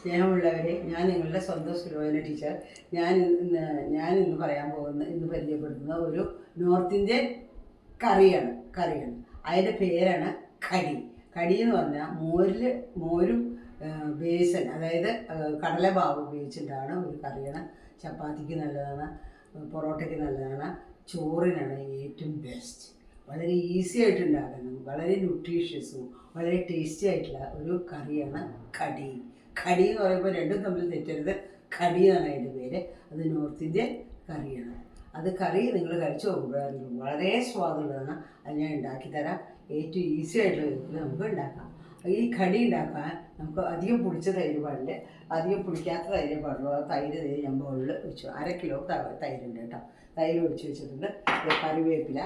സ്നേഹമുള്ളവരെ ഞാൻ നിങ്ങളുടെ സ്വന്തം സുലോചന ടീച്ചർ. ഞാൻ ഇന്ന് ഞാൻ ഇന്ന് പറയാൻ പോകുന്ന ഇന്ന് പരിചയപ്പെടുത്തുന്ന ഒരു നോർത്ത് ഇന്ത്യൻ കറിയാണ് കറിയാണ്. അതിന്റെ പേരാണ് കടി. കടി എന്ന് പറഞ്ഞാൽ മോരിൽ മോരും ബേസൻ അതായത് കടലമാവ് ഉപയോഗിച്ചിട്ടാണ് ഒരു കറിയാണ്. ചപ്പാത്തിക്ക് നല്ലതാണ് പൊറോട്ടയ്ക്ക് നല്ലതാണ് ചോറിനാണ് ഏറ്റവും ബെസ്റ്റ് വളരെ ഈസി ആയിട്ട് വളരെ ന്യൂട്രീഷ്യസും വളരെ ടേസ്റ്റി ആയിട്ടുള്ള ഒരു കറിയാണ് കടി. കടി എന്ന് പറയുമ്പോൾ രണ്ടും തമ്മിൽ തെറ്റരുത്. കടി എന്നാണ് അതിന്റെ പേര്. അത് നോർത്ത് ഇന്ത്യൻ കറിയാണ്. അത് കറി നിങ്ങൾ കഴിച്ചു നോക്കുമ്പോഴാണ് വളരെ സ്വാദുള്ളതാണ്. അത് ഞാൻ ഉണ്ടാക്കി തരാം. ഏറ്റവും ഈസി ആയിട്ടുള്ള വിധത്തിൽ നമുക്ക് ഉണ്ടാക്കാം. ഈ കടി ഉണ്ടാക്കാൻ നമുക്ക് അധികം പുളിച്ച തൈര് പാടില്ല. അധികം പുളിക്കാത്ത തൈര് പാടുള്ളൂ. ആ തൈര് തൈര് ഞാൻ ബൗളിൽ വെച്ചു. അര കിലോ തൈര് തൈരുണ്ട് കേട്ടോ. തൈര് ഒഴിച്ച് വെച്ചിട്ടുണ്ട്. കറിവേപ്പില.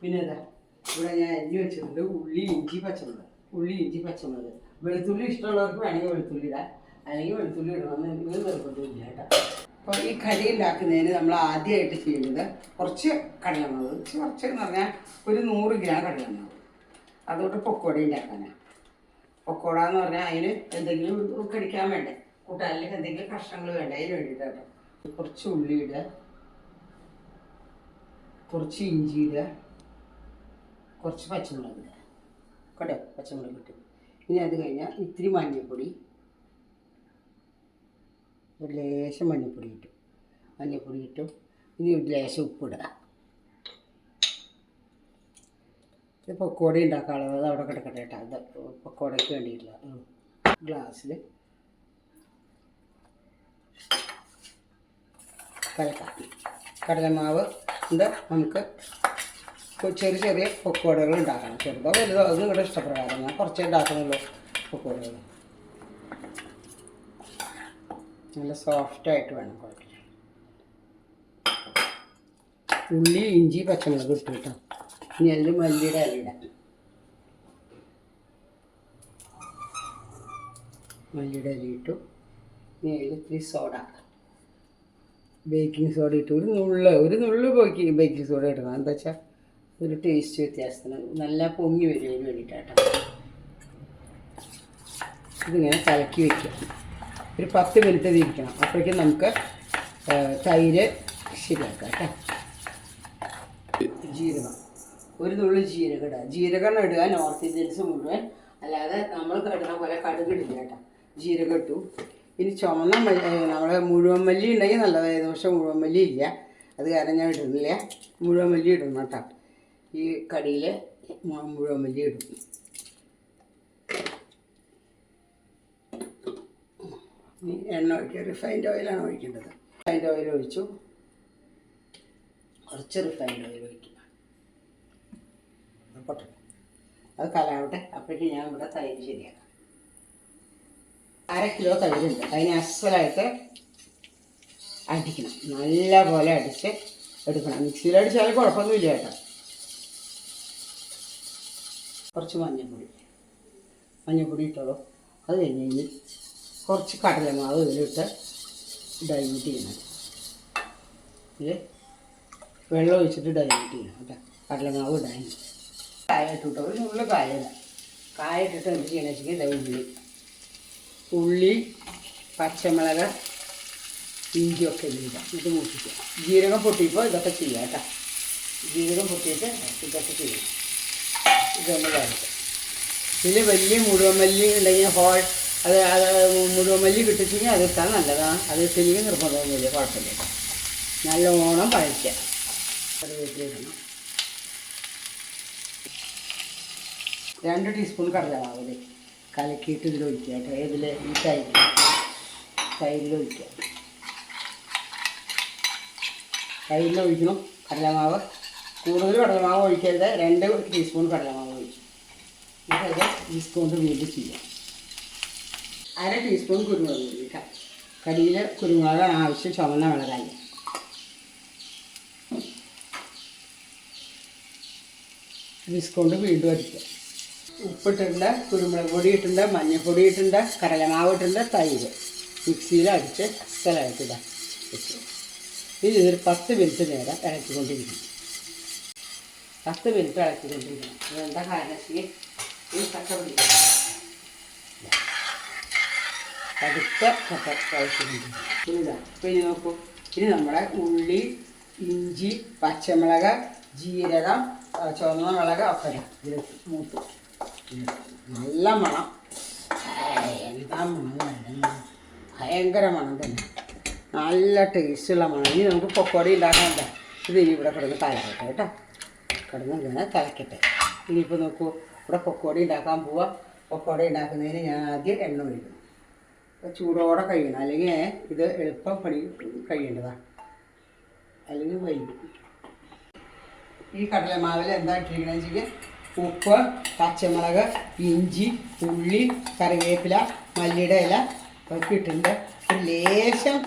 പിന്നെ ഇതാ ഇവിടെ ഞാൻ അരിഞ്ഞ് വെച്ചിട്ടുണ്ട് ഉള്ളി ഇഞ്ചി പച്ചമുളക്. ഉള്ളി ഇഞ്ചി പച്ചമുളക് വെളുത്തുള്ളി ഇഷ്ടമുള്ളവർക്ക് വേണമെങ്കിൽ വെളുത്തുള്ളി ഇടാം. അല്ലെങ്കിൽ വെളുത്തുള്ളി ഇടണമെന്ന് നിങ്ങൾ നിർബന്ധമില്ല കേട്ടോ. അപ്പോൾ ഈ കരി ഉണ്ടാക്കുന്നതിന് നമ്മൾ ആദ്യമായിട്ട് ചെയ്യുന്നത് കുറച്ച് കടലമുളക് കുറച്ച് എന്ന് പറഞ്ഞാൽ ഒരു നൂറ് ഗ്രാം കടലമുളക് അതുകൊണ്ട് പൊക്കോട ഉണ്ടാക്കാനാണ് പൊക്കോട എന്ന് പറഞ്ഞാൽ അതിന് എന്തെങ്കിലും കടിക്കാൻ വേണ്ടേ. കൂട്ടാനിലേക്ക് എന്തെങ്കിലും കഷ്ണങ്ങൾ വേണ്ട അതിന് വേണ്ടിയിട്ടാണ് കുറച്ച് ഉള്ളി ഇടുക. കുറച്ച് ഇഞ്ചി ഇടുക. കുറച്ച് പച്ചമുളക് ഇടുക. കേട്ടോ പച്ചമുളക് ഇട്ട് ഇനി അത് കഴിഞ്ഞാൽ ഇത്തിരി മഞ്ഞൾപ്പൊടി ഒരു ലേശം മഞ്ഞൾപ്പൊടി ഇട്ടു. മഞ്ഞൾപ്പൊടി ഇട്ടു. ഇനി ഒരു ലേശം ഉപ്പിടുക ഇത് പക്കോട ഉണ്ടാക്കാനുള്ളത് അത് അവിടെ കിടക്കട്ടെ കേട്ടോ. അത് പക്കോടയ്ക്ക് വേണ്ടിയിട്ടുള്ള ഗ്ലാസ്സിൽ കലക്കാം. കടലമാവ്. ഉണ്ട് നമുക്ക് ചെറിയ ചെറിയ പക്കോടകൾ ഉണ്ടാക്കണം. ചെറുതോ വലുതോ അത് നിങ്ങളുടെ ഇഷ്ടപ്രകാരം. ഞാൻ കുറച്ചേ ഉണ്ടാക്കുന്നുള്ളൂ പക്കോടകൾ. നല്ല സോഫ്റ്റായിട്ട് വേണം കുഴപ്പം ഉള്ളി ഇഞ്ചി പച്ചമുളക് ഇട്ടു കേട്ടോ. ഇനി അതിൽ മല്ലിയുടെ അരിയിടാം മല്ലിയുടെ അരി ഇട്ടു. ഇനി അതിൽ സോഡ ബേക്കിംഗ് സോഡ ഇട്ടു. ഒരു നുള്ള് ഒരു നുള്ള് ബേക്കിംഗ് ബേക്കിംഗ് സോഡ ഇടണം. എന്താ വെച്ചാൽ ഒരു ടേസ്റ്റ് വ്യത്യാസത്തിന് നല്ല പൊങ്ങി വരുന്നതിന് വേണ്ടിയിട്ടാട്ടോ. ഇതിങ്ങനെ കലക്കി വയ്ക്കുക ഒരു പത്ത് മിനിറ്റ് തിരിക്കണം അപ്പോഴേക്കും നമുക്ക് തൈര് ശരിയാക്കാം കേട്ടോ ജീരകം. ഒരു തുള്ളി ജീരകം ഇടുക ജീരകം ഇടുക നോർത്ത് ഇന്ത്യൻസ് മുഴുവൻ. അല്ലാതെ നമ്മൾ ഇടുന്ന പോലെ കടുക് ഇടില്ല കേട്ടോ. ജീരകം ഇട്ടു. ഇനി ചുമന്ന നമ്മൾ മുഴുവൻ മല്ലി ഉണ്ടെങ്കിൽ നല്ലതായിരുന്നു പക്ഷേ മുഴുവൻ മല്ലി ഇല്ല. അത് കാരണം ഞാൻ ഇടുന്നില്ല. മുഴുവൻ മല്ലി ഇടണം കേട്ടോ. ഈ കടിയിൽ മുഴുവൻ വലിയ ഇടും. എണ്ണ ഒഴിക്കുക റിഫൈൻഡ് ഓയിലാണ് ഒഴിക്കേണ്ടത്. റിഫൈൻഡ് ഓയിൽ ഒഴിച്ചു. കുറച്ച് റിഫൈൻഡ് ഓയിൽ ഒഴിക്കുക അത് അത് കലാവട്ടെ. അപ്പോഴേക്കും ഞാൻ ഇവിടെ തൈര് ശരിയാക്കാം. അര കിലോ തൈരുണ്ട്. അതിന് അസലായിട്ട് അടിക്കണം. നല്ല പോലെ അടിച്ച് എടുക്കണം. മിക്സിയിൽ അടിച്ചാൽ കുഴപ്പമൊന്നുമില്ല കേട്ടോ. കുറച്ച് മഞ്ഞൾപ്പൊടി മഞ്ഞൾപ്പൊടി ഇട്ടോളൂ. അത് കഴിഞ്ഞ് കഴിഞ്ഞ് കുറച്ച് കടലമാവ് ഇതിലിട്ട് ഡൈല്യൂട്ട് ചെയ്യണം. ഇത് വെള്ളം ഒഴിച്ചിട്ട് ഡൈല്യൂട്ട് ചെയ്യണം കേട്ടോ. കടലമാവ് ഇടാൻ. കായ ഇട്ടിട്ടോ. ഒരു ഉള്ളിൽ കായ കായ ഇട്ടിട്ട് എന്ത് ചെയ്യണം ഇതാ ഉള്ളി. ഉള്ളി പച്ചമുളക് ഇഞ്ചിയൊക്കെ ഇടാം. ഇത് മൂപ്പിക്കുക. ജീരകം പൊട്ടിയപ്പോൾ ഇതൊക്കെ ചെയ്യാം കേട്ടോ. ജീരകം പൊട്ടിയിട്ട് ഇതൊക്കെ ചെയ്യാം ഇതൊന്ന് വരട്ടെ പിന്നെ വലിയ മുഴുവൻ മല്ലി ഉണ്ടെങ്കിൽ ഹോൾ അത് അത് മുഴുവൻ മല്ലി കിട്ടിച്ചെങ്കിൽ അത് ഇട്ടാൽ നല്ലതാണ് അത് ഇട്ടില്ലെങ്കിൽ നിർബന്ധമൊന്നുമില്ല കുഴപ്പമില്ല. നല്ലോണം പഴയ്ക്കുക കറിവേപ്പിലിടണം രണ്ട് ടീസ്പൂൺ കടലമാവിൽ കലക്കിയിട്ട് ഇതിൽ ഒഴിക്കുക കേട്ടോ. ഇതിൽ ഈ തൈര്. തൈരിൽ ഒഴിക്കുക. തൈരിൽ ഒഴിക്കണം. കടലമാവ്. കൂടുതൽ കടലമാവ് ഒഴിക്കരുത്. രണ്ട് ടീസ്പൂൺ കടലമാവ് ഒഴിച്ചു. എന്നിട്ട് ടീസ്പൂൺ വീണ്ടും ചെയ്യാം. അര ടീസ്പൂൺ കുരുമുളക് കേട്ടോ കടിയിൽ കുരുമുളകാണ് ആവശ്യം ചുമന്ന മുളകായി. ഡിസ്കൗണ്ട് വീണ്ടും അടിക്കാം ഉപ്പിട്ടുണ്ട് കുരുമുളക് പൊടി ഇട്ടുണ്ട് മഞ്ഞൾപ്പൊടി ഇട്ടുണ്ട് കടലമാവ് ഇട്ടുണ്ട് തൈര്. മിക്സിയിൽ അടിച്ച് വെച്ചു ഇത് ഒരു പത്ത് മിനിറ്റ് നേരം ഇളക്കിക്കൊണ്ടിരിക്കും. പത്ത് മിനിറ്റ് ഇളക്കിക്കൊണ്ടിരിക്കണം. അതെന്താ കാരണം വെച്ചാൽ ഈ പച്ച പിടിക്കണം ഇതാ. ഇപ്പം ഇനി നോക്കൂ. ഇനി നമ്മുടെ ഉള്ളി ഇഞ്ചി പച്ചമുളക് ജീരകം ചുവന്ന മുളക് ഒക്കെ മൂത്തു. നല്ല മണം. എന്താ മണം. ഭയങ്കര മണം തന്നെ. നല്ല ടേസ്റ്റുള്ള മണം. ഇനി നമുക്ക് പൊക്കോടി ഉണ്ടാക്കാൻ ഇത് ഇനി ഇവിടെ കിടന്ന് തിളക്കട്ടെ കേട്ടോ. കിടന്ന് ഇങ്ങനെ തിളക്കട്ടെ ഇനിയിപ്പോൾ നോക്കൂ ഇവിടെ പക്കോട ഉണ്ടാക്കാൻ പോവാം. പക്കോട ഉണ്ടാക്കുന്നതിന് ഞാൻ ആദ്യം എണ്ണ ഒഴിക്കും. ചൂടോടെ കഴിയണം. അല്ലെങ്കിൽ ഇത് എളുപ്പം പണി കഴിയേണ്ടതാണ് അല്ലെങ്കിൽ വൈകും. ഈ കടലമാവിൽ എന്താ ഇട്ടിരിക്കണമെന്ന് വെച്ചാൽ ഉപ്പ് പച്ചമുളക് ഇഞ്ചി ഉള്ളി കറിവേപ്പില മല്ലിയുടെ ഇല ഒക്കെ ഇട്ടിട്ടുണ്ട്. ഒരു ലേശം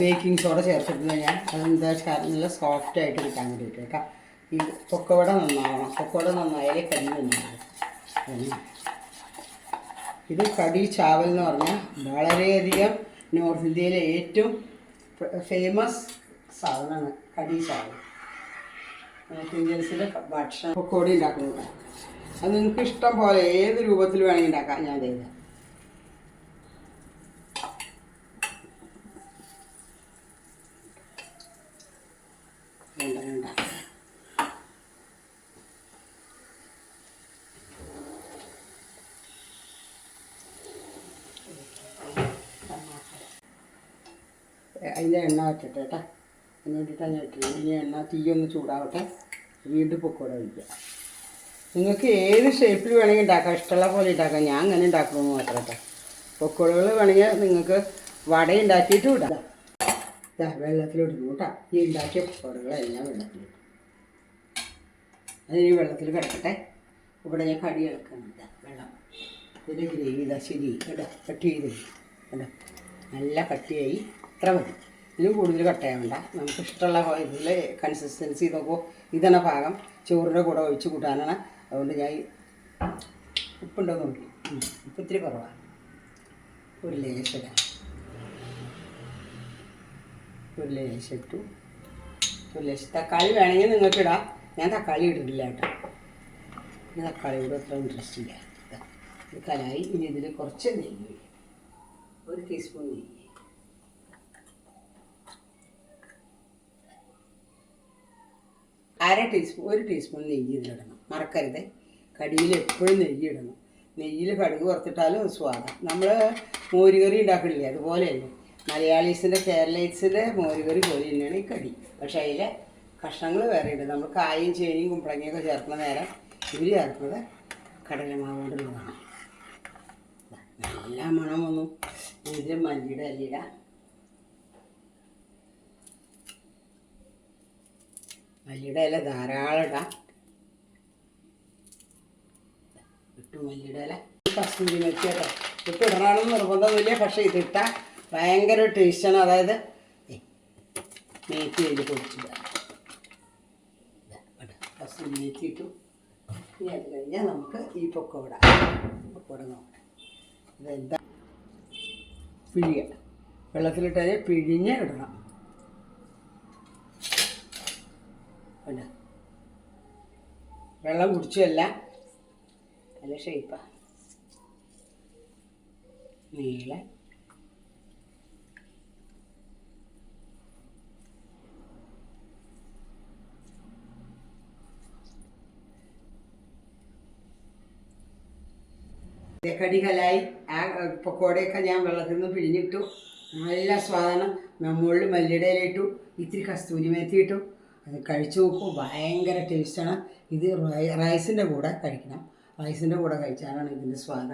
ബേക്കിംഗ് സോഡ ചേർത്തിട്ടുണ്ട് ഞാൻ. അതെന്താ വെച്ചാൽ നല്ല സോഫ്റ്റ് ആയിട്ട് കിട്ടാൻ വേണ്ടിയിട്ട് കേട്ടോ. ഈ പൊക്കവട നന്നാവണം. പൊക്കവട നന്നായാലേ കടി നന്നാവും. ഇത് കടി ചാവൽ എന്ന് പറഞ്ഞാൽ വളരെയധികം നോർത്ത് ഇന്ത്യയിലെ ഏറ്റവും ഫേമസ് സാധനമാണ് കടി ചാവൽ. നോർത്ത് ഇന്ത്യൻസിന്റെ ഭക്ഷണം പൊക്കോടി ഉണ്ടാക്കുന്നത് അത് നിങ്ങൾക്ക് ഇഷ്ടം പോലെ ഏത് രൂപത്തിൽ വേണമെങ്കിൽ ഉണ്ടാക്കാം. ഞാൻ ചെയ്ത വേണ്ട വേണ്ട അതിന്റെ എണ്ണ വെച്ചിട്ട് കേട്ടോ. അതിന് വേണ്ടിയിട്ടാണ് ഞാൻ ഇട്ടത്. ഇനി എണ്ണ തീയൊന്ന് ചൂടാവട്ടെ. വീണ്ടും പൊക്കോടെ ഒഴിക്കുക നിങ്ങൾക്ക് ഏത് ഷേപ്പിൽ വേണമെങ്കിൽ ഉണ്ടാക്കാം. ഇഷ്ടമുള്ള പോലെ ഉണ്ടാക്കാം. ഞാൻ അങ്ങനെ ഉണ്ടാക്കണമെന്ന് മാത്രം കേട്ടോ. പൊക്കോടകൾ വേണമെങ്കിൽ നിങ്ങൾക്ക് വട ഉണ്ടാക്കിയിട്ട് ഇടാം. ഇതാ വെള്ളത്തിലിടുന്നു കേട്ടോ. ഈ ഉണ്ടാക്കിയ പൊക്കോടകളെല്ലാം വെള്ളത്തിലിടും അതിന് വെള്ളത്തിൽ കിടക്കട്ടെ. ഇവിടെ ഞാൻ കടി ഇളക്കുന്നുണ്ട് വെള്ളം. ഇതിന്റെ ഗ്രേവി ഇതാ ശരി. കേട്ടോ കട്ട് ചെയ്ത്. കേട്ടോ നല്ല കട്ടിയായി. ഇത്ര മതി. ഇതിന് കൂടുതൽ കട്ടയാൻ വേണ്ട. നമുക്ക് ഇഷ്ടമുള്ള ഇതിൽ കൺസിസ്റ്റൻസി നോക്കൂ. ഇതന്നെ ഭാഗം ചോറിന്റെ കൂടെ ഒഴിച്ച് കൂട്ടാനാണ്. അതുകൊണ്ട് ഞാൻ ഉപ്പുണ്ടോ നോക്കി. ഉപ്പ് ഇത്തിരി കുറവാണ് ഒരു ലേശം ഒരു ലേശം ഇട്ടു. ഒരു ലേശം തക്കാളി വേണമെങ്കിൽ നിങ്ങൾക്ക് ഇടാം. ഞാൻ തക്കാളി ഇട്ടിട്ടില്ല കേട്ടോ. തക്കാളി തക്കാളിയോട് അത്ര ഇൻട്രസ്റ്റ് ഇല്ല. കലായി. ഇനി ഇതിൽ കുറച്ച് നെയ്യ്. ഒരു ടീസ്പൂൺ നെയ്യ്. അര ടീസ്പൂൺ ഒരു ടീസ്പൂൺ നെയ്യ് ഇതിലിടണം. മറക്കരുത്. കടിയിൽ എപ്പോഴും നെയ്യ് ഇടണം. നെയ്യിൽ കടുക് വറുത്തിട്ടാലും സ്വാദം. നമ്മൾ മോരുകറി ഉണ്ടാക്കണില്ലേ? അതുപോലെയല്ലേ. മലയാളീസിന്റെ കേരളീസിന്റെ മോരുകറി പോലെ തന്നെയാണ് ഈ കടി. പക്ഷേ അതിലെ കഷ്ണങ്ങൾ വേറെ ഉണ്ട് നമ്മൾ കായും ചേനയും കുമ്പളങ്ങയൊക്കെ ചേർക്കുന്ന നേരം ഇവർ ചേർക്കുന്നത് കടലമാവ് കൊണ്ടുള്ളതാണ് നല്ല മണം വന്നു. ഇതിൽ മല്ലിയുടെ അല്ലിട മല്ലിയുടെ ഇല ധാരാളം ഇടാം. ഇട്ടു മല്ലിയുടെ ഇല. കസ്തൂരി മെത്തി കേട്ടോ ഇടണമെന്ന് നിർബന്ധമൊന്നുമില്ല പക്ഷേ ഇതിട്ടാൽ ഭയങ്കര ടേസ്റ്റാണ് അതായത് മേത്തി എഴുതി പൊടിച്ചിടുക. കസ്തൂരി മേത്തി ഇട്ടു. ഇനി അത് കഴിഞ്ഞാൽ നമുക്ക് ഈ പൊക്കോട പൊക്കോട നോക്കാം. ഇതെന്താ? പിഴിയ വെള്ളത്തിലിട്ടാൽ പിഴിഞ്ഞ് ഇടണം. കണ്ടോ വെള്ളം കുടിച്ചല്ല നല്ല ഷേപ്പാ നീളെ. കടി കലായി ആ പക്കോടയൊക്കെ ഞാൻ വെള്ളത്തിൽ നിന്ന് പിഴിഞ്ഞിട്ടു. നല്ല സ്വാദനം. മുകളിൽ മല്ലിടയിലിട്ടു ഇത്തിരി കസ്തൂരി മേത്തി ഇട്ടു. അത് കഴിച്ചു നോക്കൂ ഭയങ്കര ടേസ്റ്റാണ് ഇത് റൈസിന്റെ കൂടെ കഴിക്കണം. റൈസിന്റെ കൂടെ കഴിച്ചാലാണ് ഇതിന്റെ സ്വാദം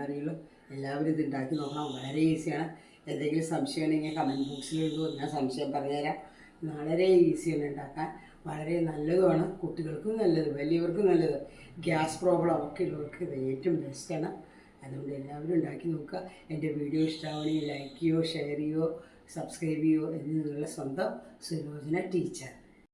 എല്ലാവരും ഇത് ഉണ്ടാക്കി നോക്കണം. വളരെ ഈസിയാണ് എന്തെങ്കിലും സംശയം ഉണ്ടെങ്കിൽ കമന്റ് ബോക്സിൽ എഴുതുമോ ഞാൻ സംശയം പറഞ്ഞുതരാം. വളരെ ഈസിയാണ് ഉണ്ടാക്കാൻ വളരെ നല്ലതുമാണ്. കുട്ടികൾക്കും നല്ലത് വലിയവർക്കും നല്ലത്. ഗ്യാസ് പ്രോബ്ലം ഒക്കെ ഉള്ളവർക്ക് ഇത് ഏറ്റവും ബെസ്റ്റാണ് അതുകൊണ്ട് എല്ലാവരും ഉണ്ടാക്കി നോക്കുക. എന്റെ വീഡിയോ ഇഷ്ടമാവണമെങ്കിൽ ലൈക്ക് ചെയ്യോ ഷെയർ ചെയ്യോ സബ്സ്ക്രൈബ് ചെയ്യോ. എന്ന് നിങ്ങളുടെ സ്വന്തം സുരോചന ടീച്ചർ